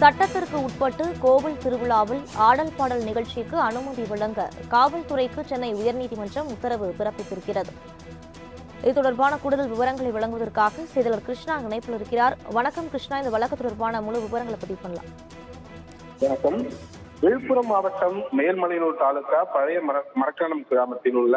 சட்டத்திற்கு உட்பட்டு கோவில் திருவிழாவில் ஆடல் பாடல் நிகழ்ச்சிக்கு அனுமதி வழங்க காவல்துறைக்கு சென்னை உயர்நீதிமன்றம் உத்தரவு பிறப்பித்திருக்கிறது. இது தொடர்பான கூடுதல் விவரங்களை வழங்குவதற்காக செய்தியாளர் கிருஷ்ணா இணைப்பில் இருக்கிறார். வணக்கம் கிருஷ்ணா இந்த வழக்கு தொடர்பான முழு விவரங்களை பதிவு பண்ணலாம். வணக்கம். விழுப்புரம் மாவட்டம் மேல்மலையனூர் தாலுகா பழைய மர மரக்காணம் கிராமத்தில் உள்ள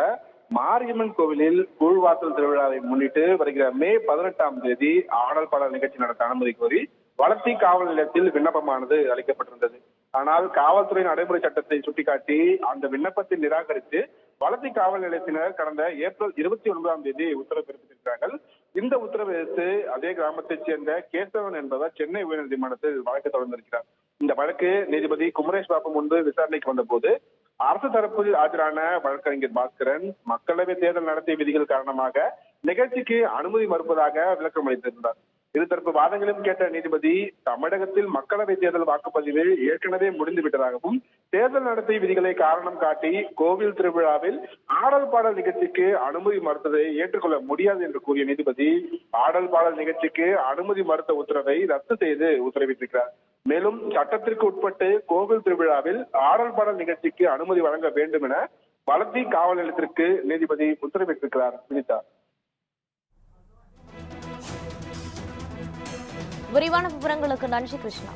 மாரியம்மன் கோவிலில் கூழ்வாசல் திருவிழாவை முன்னிட்டு வருகிற மே பதினெட்டாம் தேதி ஆடல் பாடல் நிகழ்ச்சி நடத்த அனுமதி கோரி வளர்ச்சி காவல் நிலையத்தில் விண்ணப்பமானது அளிக்கப்பட்டிருந்தது. ஆனால் காவல்துறை நடைமுறை சட்டத்தை சுட்டிக்காட்டி அந்த விண்ணப்பத்தை நிராகரித்து வளர்ச்சி காவல் நிலையத்தினர் கடந்த ஏப்ரல் இருபத்தி ஒன்பதாம் தேதி உத்தரவு பிறப்பித்திருக்கிறார்கள். இந்த உத்தரவு எதிர்த்து அதே கிராமத்தைச் சேர்ந்த கேசவன் என்பவர் சென்னை உயர்நீதிமன்றத்தில் வழக்கு தொடர்ந்திருக்கிறார். இந்த வழக்கு நீதிபதி குமரேஷ் பாபு முன்பு விசாரணைக்கு வந்தபோது அரசு தரப்பில் ஆஜரான வழக்கறிஞர் பாஸ்கரன் மக்களவை தேர்தல் நடத்திய விதிகள் காரணமாக நிகழ்ச்சிக்கு அனுமதி மறுப்பதாக விளக்கம் அளித்திருந்தார் இருதரப்பு வாதங்களையும் கேட்ட நீதிபதி தமிழகத்தில் மக்களவை தேர்தல் வாக்குப்பதிவு ஏற்கனவே முடிந்து விட்டதாகவும் தேர்தல் நடத்தை விதிகளை காரணம் காட்டி கோவில் திருவிழாவில் ஆடல் பாடல் நிகழ்ச்சிக்கு அனுமதி மறுத்ததை ஏற்றுக்கொள்ள முடியாது என்று கூறிய நீதிபதி ஆடல் பாடல் நிகழ்ச்சிக்கு அனுமதி மறுத்த உத்தரவை ரத்து செய்து உத்தரவிட்டிருக்கிறார். மேலும் சட்டத்திற்கு உட்பட்டு கோவில் திருவிழாவில் ஆடல் பாடல் நிகழ்ச்சிக்கு அனுமதி வழங்க வேண்டும் என வளர்த்தி காவல் நிலையத்திற்கு நீதிபதி உத்தரவிட்டிருக்கிறார். வினிதா. விரிவான விவரங்களுக்கு நன்றி கிருஷ்ணா.